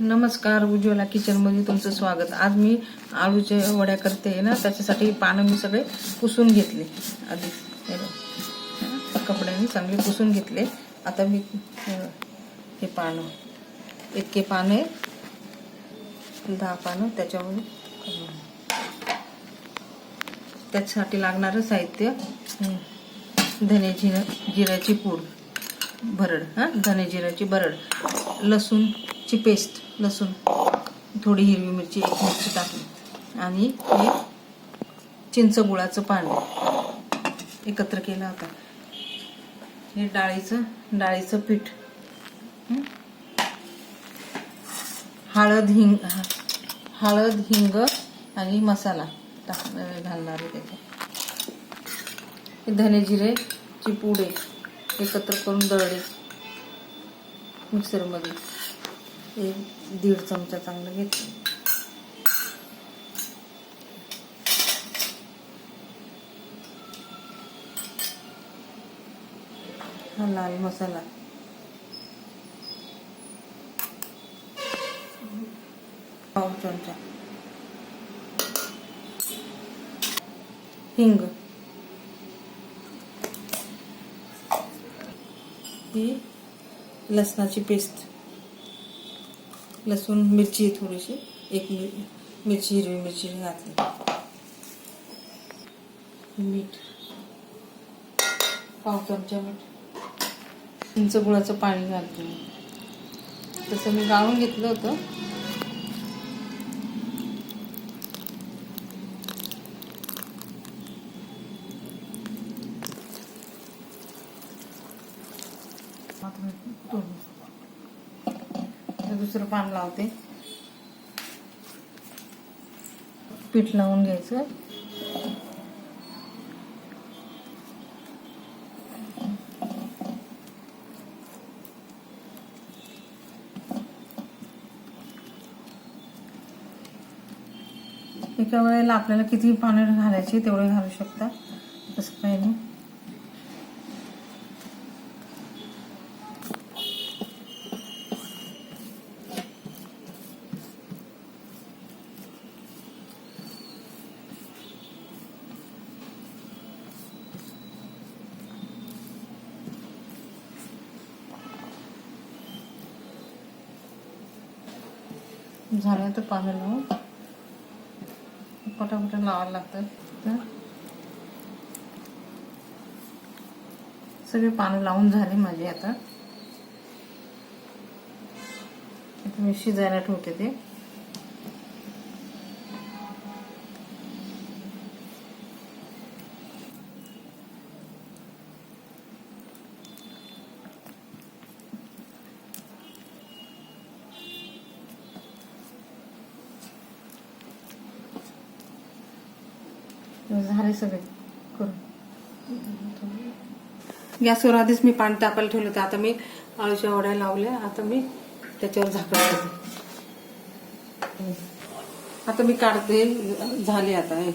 नमस्कार उज्ज्वला किचनमध्ये तुमचं स्वागत. आज मी आळूच्या वड्या करते ना त्याच्यासाठी पानं मी सगळे पुसून घेतले. आधी कपड्याने चांगले पुसून घेतले. आता मी हे पानं हे पानं. इतके पाने दहा पानं त्याच्यामध्ये त्याच्यासाठी लागणारं साहित्य धने जिरा जिऱ्याची पूड भरड हां धने जिऱ्याची भरड. लसूणची पेस्ट लसूण थोडी हिरवी मिरची एक मिरची टाकली. आणि हे चिंच गुळाचं पाणी एकत्र केलं होतं हे डाळीचं डाळीचं पीठ. हळद हिंग हळद हिंग आणि मसाला टाक घालणार आहे त्याच्यात धने जिरेची ची पुडे एकत्र करून दळले. मिक्सरमध्ये. एक दीड चमचा चांगलं घेतलं. हा लाल मसाला. पाव चमचा. हिंग. ही लसणाची पेस्ट. लसूण मिरची थोडीशी. एक मिरची हिरवी मिरची घातली. मीठ. पाव चमचा मीठ. चिंच गुळाचं पाणी घालते तसं मी गाळून घेतलं होतं. आता मी तोडून. दुसरं पान लावते. पीठ लावून घ्यायचं. एका वेळेला आपल्याला किती पाणी घालायचे तेवढे घालू शकता. तसं काही नाही. झालं तर पानं लावून हो. पटापट लावायला लागतं तर सगळे पानं लावून झाले माझे आता. आता मी शिजायला ठेवते ते. झाले सगळे. करून गॅसवर आधीच मी पाणी तापायला ठेवलं होतं. आता मी आळूच्या वड्या लावल्या. आता मी त्याच्यावर झाकण ठेवते आता मी काढते. झाले आता हे.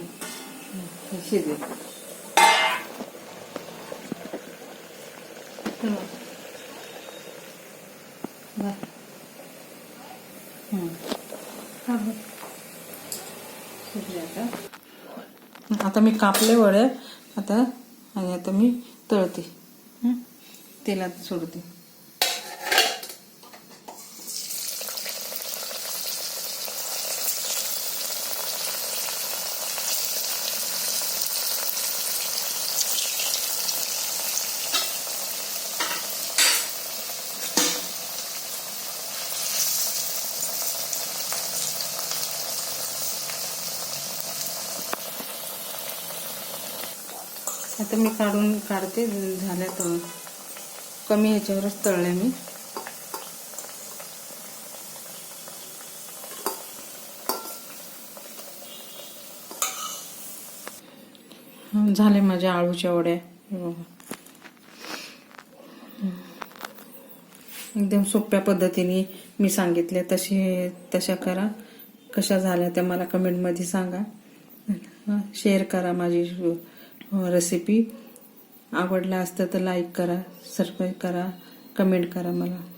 हे हं. हं. हा, बरं. शिजले आता. आता मी कापले वडे. आता आणि आता मी तळते. तेलात सोडते. आता मी काढून काढते झाल्या तर कमी ह्याच्यावरच तळले मी. झाले माझ्या आळूच्या वड्या एकदम सोप्या पद्धतीने मी सांगितले. तसे तशा करा. कशा झाल्या त्या मला कमेंटमध्ये सांगा. शेअर करा माझी रेसिपी आवडला असतं तर लाईक करा सबस्क्राईब करा कमेंट करा मला.